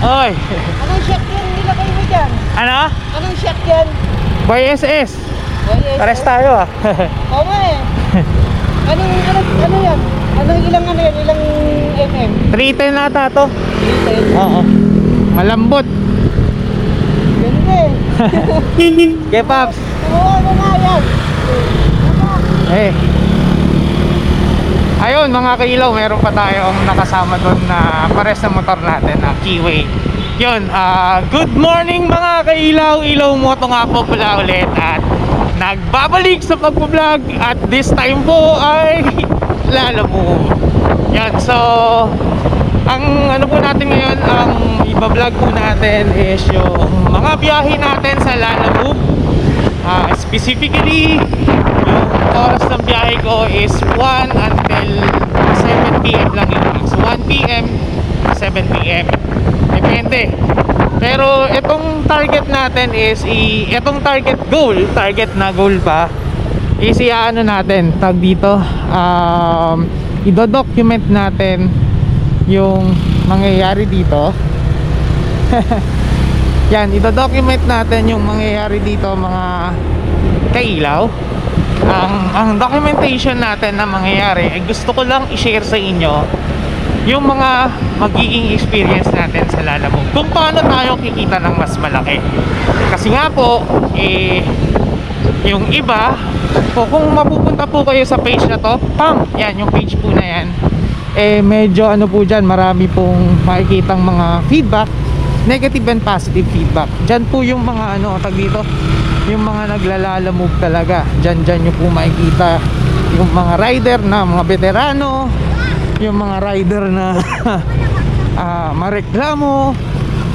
Oy. Anong shot yan nilagay mo dyan? Ano? Anong shot yan? Boy SS. Boy, eh, Pares tayo ah. Oo nga eh. Anong, ano, ano yan? Anong ilang ano yan? Ilang mm? 310 nata to. Detail. Oo. Malambot. Ganda eh. Okay, Paps. Oo, ano nga yan? Eh. Ayun mga kailaw, meron pa tayong nakasama doon na pares na motor natin na Keyway. Yun, ah, good morning mga kailaw, ilaw mo ito nga po pala ulit at nagbabalik sa pagbablog at this time po ay lalabo. Yan, so ang ano po natin ngayon, ang ibablog po natin is yung mga biyahe natin sa Lalamove Ah, specifically, yung oras ng biyahe ko is 1 until 7 p.m. lang yun. So 1 p.m. to 7 p.m. Depende. Pero itong target natin is i itong target goal, target na goal pa is ano natin, tag dito um, ido-document natin yung mangyayari dito yan, ito-document natin yung mangyayari dito mga kailaw. Ang, ang documentation natin na mangyayari ay gusto ko lang i-share sa inyo yung mga magiging experience natin sa Lalamove. Kung paano tayo kikita ng mas malaki. Kasi nga po, eh, yung iba, po, kung mapupunta po kayo sa page na to, pam, yan, yung page po na yan, eh, medyo ano po dyan, marami pong makikitang mga feedback negative and positive feedback. Diyan po yung mga ano, tag dito, yung mga naglalalamove talaga. Diyan diyan nyo po makikita yung mga rider na mga veterano, yung mga rider na ah, mareklamo.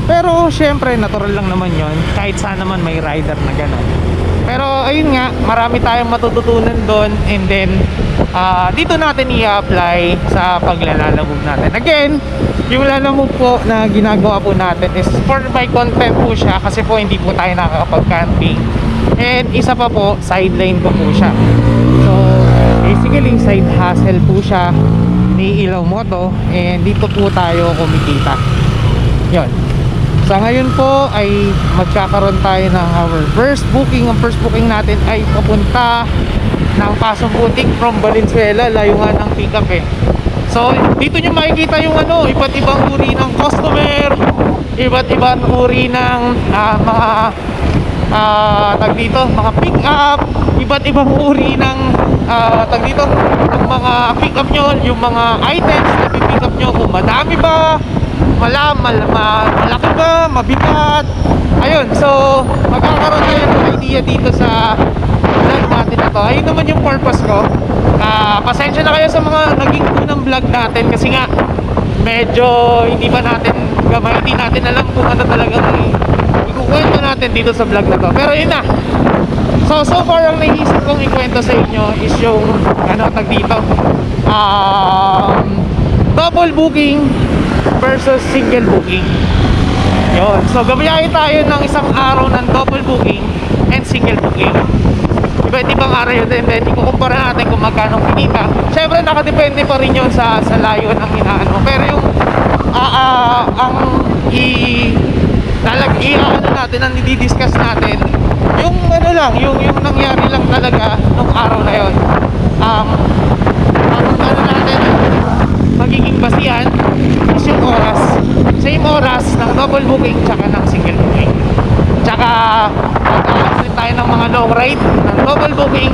Pero syempre natural lang naman 'yon. Kahit saan naman may rider na gano'n. Pero ayun nga, marami tayong matututunan doon and then ah, dito natin i-apply sa paglalalamove natin. Again, yung lalamove po na ginagawa po natin is for my content po siya kasi po hindi po tayo nakakapag-camping. And isa pa po, sideline ko po siya. So, basically side hustle po siya ni Ilaw Moto and dito po tayo kumikita. Yon. Sa ngayon po ay magkakaroon tayo ng our first booking. Ang first booking natin ay papunta ng Pasong Butik from Valenzuela. Nga ng pickup eh. So, dito nyo makikita yung ano, iba't ibang uri ng customer, iba't ibang uri ng ah, mga ah, tag dito, mga pick up, iba't ibang uri ng ah, tag dito, yung mga pick up nyo, yung mga items na pick up nyo, kung madami ba, mala, mal, ma, malaki ba, mabigat. Ayun, so magkakaroon tayo ng idea dito sa vlog natin na. Ayun naman yung purpose ko. Ah, pasensya na kayo sa mga naging unang vlog natin kasi nga medyo hindi pa natin gamay, hindi natin alam kung ano talagang ikukwento natin dito sa vlog na to. Pero yun na. So, so far ang naisip kong ikwento sa inyo is yung ano tag dito. Um, double booking versus single booking. Yun. So, gabiyahe tayo ng isang araw ng double booking and single booking. Iba't ibang araw yun and then ikukumpara natin kung magkano kinita. Siyempre, nakadepende pa rin yun sa, sa layo ng inaano. Pero yung ah, ah, ang i talag i ano natin ang i-discuss natin. Yung ano lang yung yung nangyari lang talaga nung araw na yon um, ang ano natin magiging basihan is yung oras. Same oras ng double booking tsaka ng single booking. Tsaka mag-aasin tayo ng mga long ride ng double booking.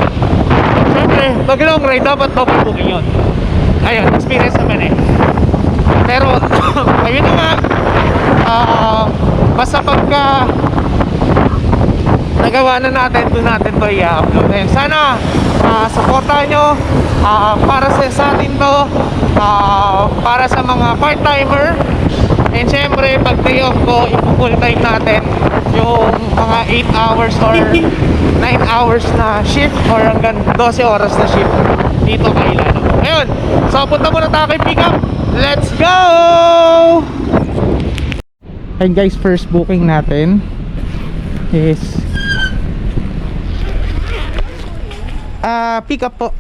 Syempre pag long ride dapat double booking yun. Ayun experience naman eh. Pero ayun na nga. Ah, basta pagka nagawa na natin doon natin to i-upload. And sana ah, supportahan nyo ah, para sa, sa atin to ah, para sa mga part-timer. And syempre pag day off ko ipo-full time natin yung mga 8 hours or 9 hours na shift or hanggang 12 oras na shift dito kay Lalo. Ayun so punta muna tayo kay pick up let's go Hey guys, first booking natin is Ah, pick up po.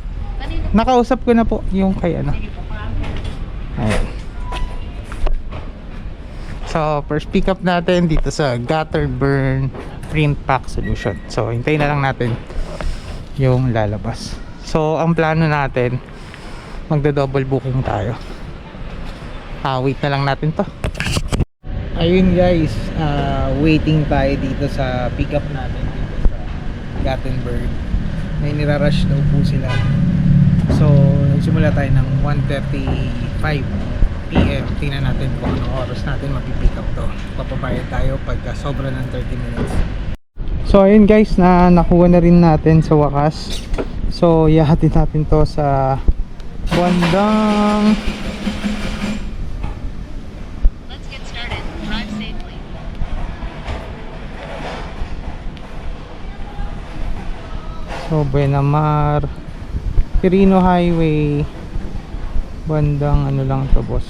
Nakausap ko na po yung kay ano. Ayan. So, first pick up natin dito sa Gutter Burn Print Pack Solution. So, hintayin na lang natin yung lalabas. So, ang plano natin, magda-double booking tayo. Ah, wait na lang natin to. Ayun guys, ah, waiting tayo dito sa pickup natin dito sa Gothenburg. May nirarush daw po sila. So, nagsimula tayo ng 1.35 PM. Tingnan natin kung anong oras natin mapipick up to. Papabayad tayo pagka sobra ng 30 minutes. So, ayun guys, na nakuha na rin natin sa wakas. So, yahatid natin to sa bandang So, Buenamar, Quirino Highway, bandang ano lang to boss.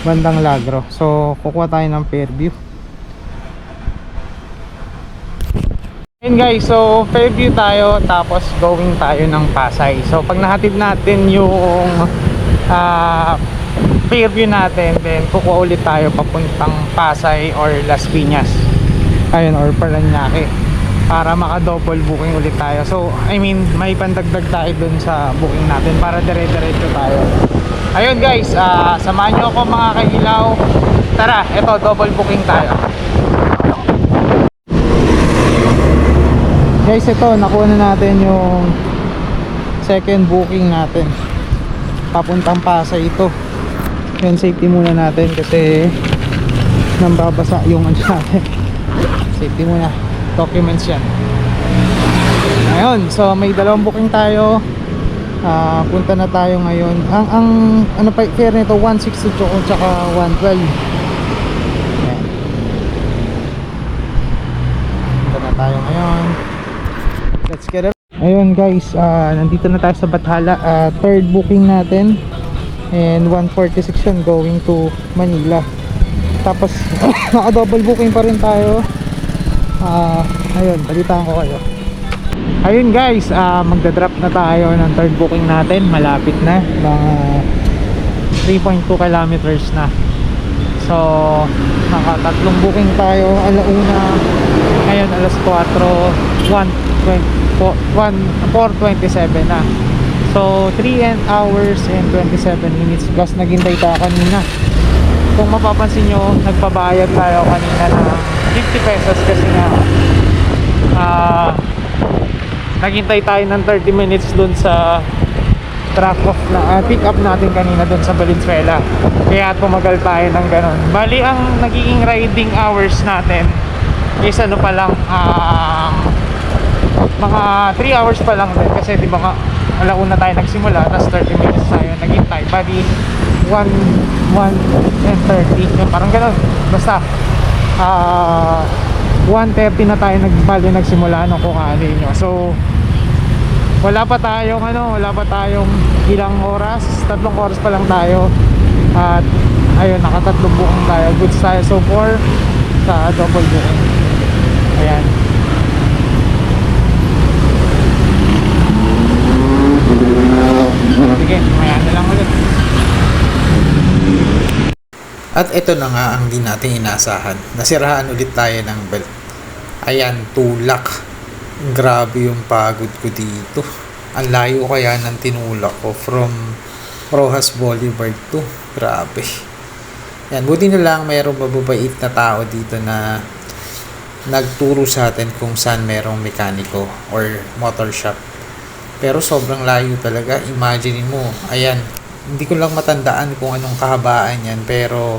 Bandang Lagro. So, kukuha tayo ng Fairview. Ayun guys, so Fairview tayo tapos going tayo ng Pasay. So pag nahatid natin yung ah, Fairview natin, then kukuha ulit tayo papuntang Pasay or Las Piñas. Ayun, or Paranaque para maka-double booking ulit tayo. So, I mean, may pandagdag tayo dun sa booking natin para dire-diretso tayo. Ayun guys, ah, samahan nyo ako mga kailaw. Tara, eto, double booking tayo. Guys, ito, nakuha na natin yung second booking natin. Papuntang Pasay ito. Yan, safety muna natin kasi nambabasa yung ano natin. Safety muna. Documents yan. Ayun, so may dalawang booking tayo. Ah, punta na tayo ngayon. Ang ang ano pa fare nito 162 tsaka 112. Ayan. Na tayo ngayon. Ayun guys, ah, nandito na tayo sa Bathala. Ah, third booking natin. And 146 yun going to Manila. Tapos naka-double booking pa rin tayo. Ah, ayun, balitaan ko kayo. Ayun guys, ah, magda-drop na tayo ng third booking natin. Malapit na. Mga 3.2 kilometers na. So, nakatatlong booking tayo. Alauna, ngayon alas 4, 4.27 na. So, 3 and hours and 27 minutes plus naghintay tayo kanina. Kung mapapansin nyo, nagpabayad tayo kanina ng 50 pesos kasi nga ah naghintay tayo ng 30 minutes dun sa drop off na uh, pick up natin kanina dun sa Valenzuela kaya tumagal tayo ng ganun bali ang nagiging riding hours natin is ano pa lang ah, mga 3 hours pa lang din kasi di ba nga alauna tayo nagsimula tapos 30 minutes tayo naghintay bali 1 1 and 30 yun, parang ganun. Basta ah 1.30 na tayo nagbali nagsimula nung kung ano nyo. So wala pa tayong ano wala pa tayong ilang oras tatlong oras pa lang tayo. At ayun nakatatlong booking tayo. Goods tayo so far sa double booking. Ayan sige maya na lang ulit At ito na nga ang di natin inasahan. Nasiraan ulit tayo ng belt. Ayan, tulak. Grabe yung pagod ko dito. Ang layo kaya ng tinulak ko from Rojas Boulevard to. Grabe. Yan, buti na lang mayroong mababait na tao dito na nagturo sa atin kung saan merong mekaniko or motor shop. Pero sobrang layo talaga. Imagine mo, ayan, hindi ko lang matandaan kung anong kahabaan yan. Pero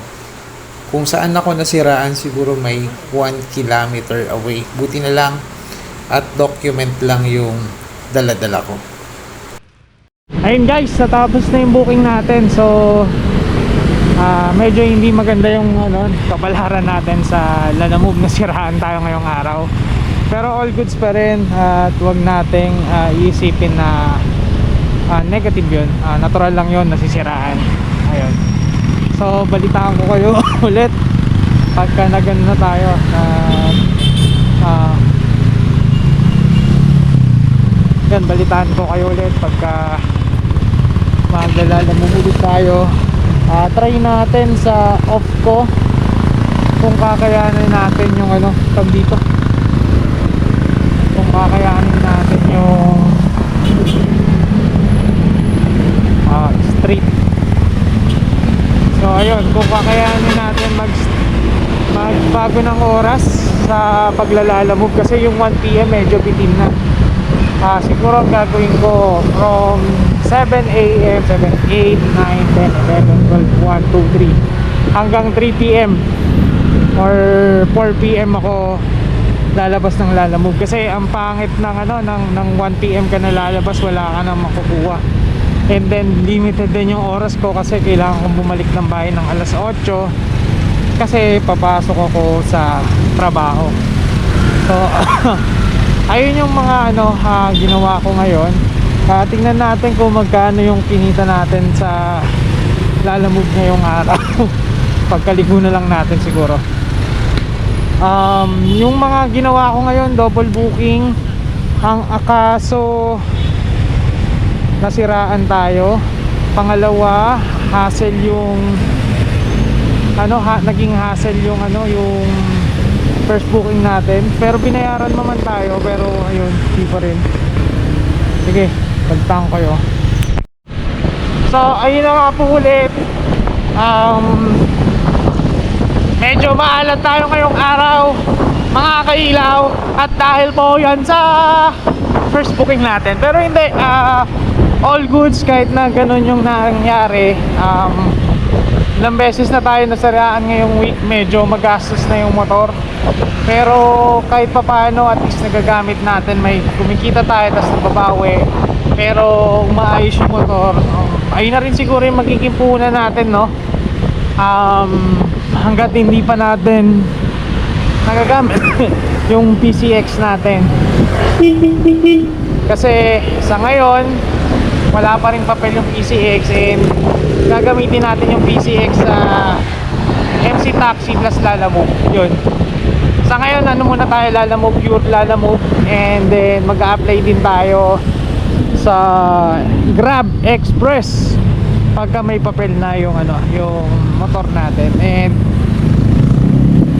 kung saan ako nasiraan, siguro may 1 kilometer away. Buti na lang at document lang yung dala-dala ko. Ayun guys, natapos na yung booking natin. So, ah medyo hindi maganda yung ano, kabalaran natin sa Lalamove na siraan tayo ngayong araw. Pero all goods pa rin at wag nating ah, iisipin na ah, negative yun. Ah, natural lang yun, nasisiraan. Ayun. So, balitaan ko kayo ulit pagka nagano na tayo na ah, yan balitaan ko kayo ulit pagka maglalala mo ulit tayo Ah, try natin sa off ko kung kakayanin natin yung ano tag dito kung kakayanin natin yung ah, street so ayun kung kakayanin natin mag magbago ng oras sa paglalalamove kasi yung 1pm medyo bitin na Ah, siguro gagawin ko from 7 a.m. 7, 8, 9, 10, 11, 12, 1, 2, 3 hanggang 3 p.m. or 4 p.m. ako lalabas ng lalamove kasi ang pangit ng ano ng ng 1 p.m. ka na lalabas wala ka na makukuha and then limited din yung oras ko kasi kailangan kong bumalik ng bahay ng alas 8 kasi papasok ako sa trabaho. So ayun yung mga ano ha, ginawa ko ngayon. Ah, tingnan natin kung magkano yung kinita natin sa lalamove ngayong araw. Pagkaligo na lang natin siguro. Um, yung mga ginawa ko ngayon double booking. Ang akaso nasiraan tayo. Pangalawa hassle yung ano ha, naging hassle yung ano yung first booking natin. Pero binayaran naman tayo pero ayun di pa rin. Sige pagtang kayo. So ayun na nga po ulit. Um, medyo maalat tayo ngayong araw mga kailaw. At dahil po yan sa first booking natin. Pero hindi ah, all goods kahit na ganun yung nangyari um, ilang beses na tayo nasaraan ngayong week medyo magastos na yung motor. Pero kahit pa paano at least nagagamit natin. May kumikita tayo tapos nababawi. Pero umaayos yung motor um, ayun na rin siguro yung magiging puhunan natin no? Um, hanggat hindi pa natin nagagamit yung PCX natin. Kasi sa ngayon wala pa rin papel yung PCX and gagamitin natin yung PCX sa MC Taxi plus Lalamove. Yun. Sa ngayon ano muna tayo? Lalamove pure Lalamove and then mag apply din tayo sa Grab Express pagka may papel na yung ano yung motor natin. And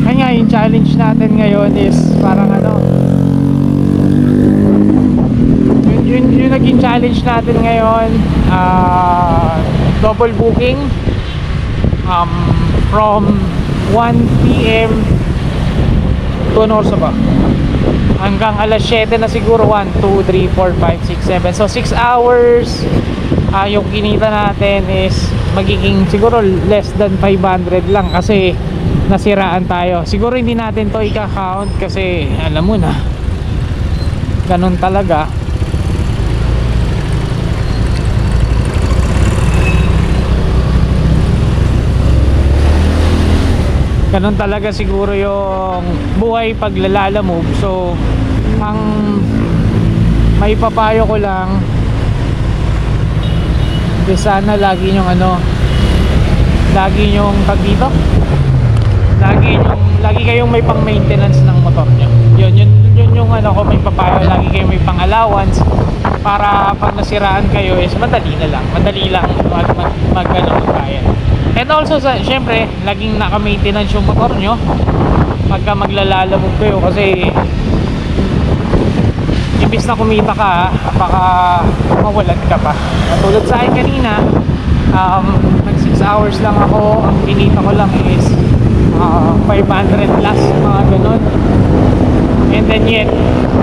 kaya yung challenge natin ngayon is parang ano yun, yun, yung naging challenge natin ngayon ah double booking um, from 1 p.m. to ano oras ba? hanggang alas 7 na siguro 1, 2, 3, 4, 5, 6, 7 so 6 hours ah yung kinita natin is magiging siguro less than 500 lang kasi nasiraan tayo siguro hindi natin to i-count kasi alam mo na ganun talaga ganun talaga siguro yung buhay paglalalamove so ang may papayo ko lang di sana lagi yung ano lagi yung tag dito lagi yung lagi kayong may pang maintenance ng motor nyo. Yun yun yun yung ano ko may papayo lagi kayong may pang allowance para pag nasiraan kayo is madali na lang. Madali lang mag, mag, mag ano, magbayad and also sa syempre laging naka-maintenance yung motor nyo. Pagka maglalalamog kayo kasi imbis na kumita ka baka mawalan ka pa. Tulad sa akin kanina um, nag 6 hours lang ako. Ang kinita ko lang is uh, 500 plus mga ganun and then yet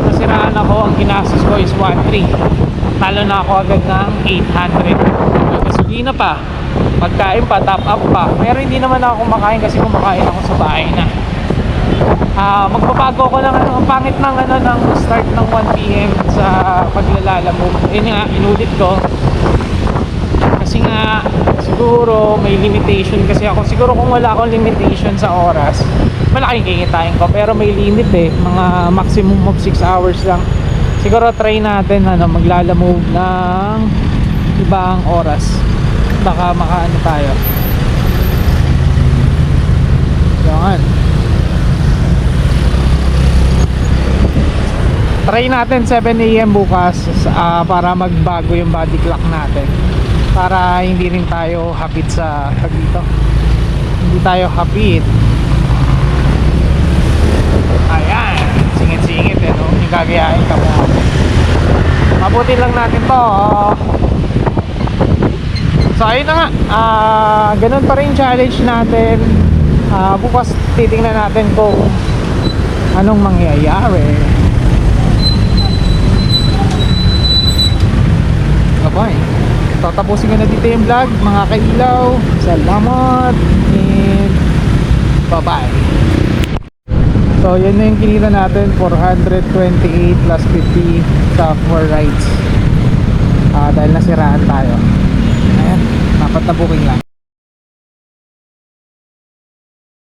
nasiraan ako. Ang ginastos ko is 1.3 talo na ako agad ng 800 gasolina pa pagkain pa top up pa pero hindi naman ako kumakain kasi kumakain ako sa bahay na Ah, magbabago ko ng ano, ang pangit ng ano ng start ng 1 PM sa paglalala mo. Yun nga, inulit ko. Kasi nga siguro may limitation kasi ako. Siguro kung wala akong limitation sa oras, malaking kikitain ko. Pero may limit eh, mga maximum of 6 hours lang. Siguro try natin ano, maglalamove ng ibang oras. Baka makaano tayo. Yan. try natin 7am bukas ah, para magbago yung body clock natin para hindi rin tayo hapit sa tag hindi tayo hapit ayan singit-singit eh no yung gagayain ka mo mabuti lang natin to oh. So ayun na nga ah, ganun pa rin challenge natin Ah, bukas titingnan natin kung anong mangyayari Bye. Tatapusin ko na dito yung vlog, mga kailaw. Salamat. And bye-bye. So, yun na yung kinita natin. 428 plus 50 sa 4 rides. Ah, dahil nasiraan tayo. Ayan, napatabuking lang.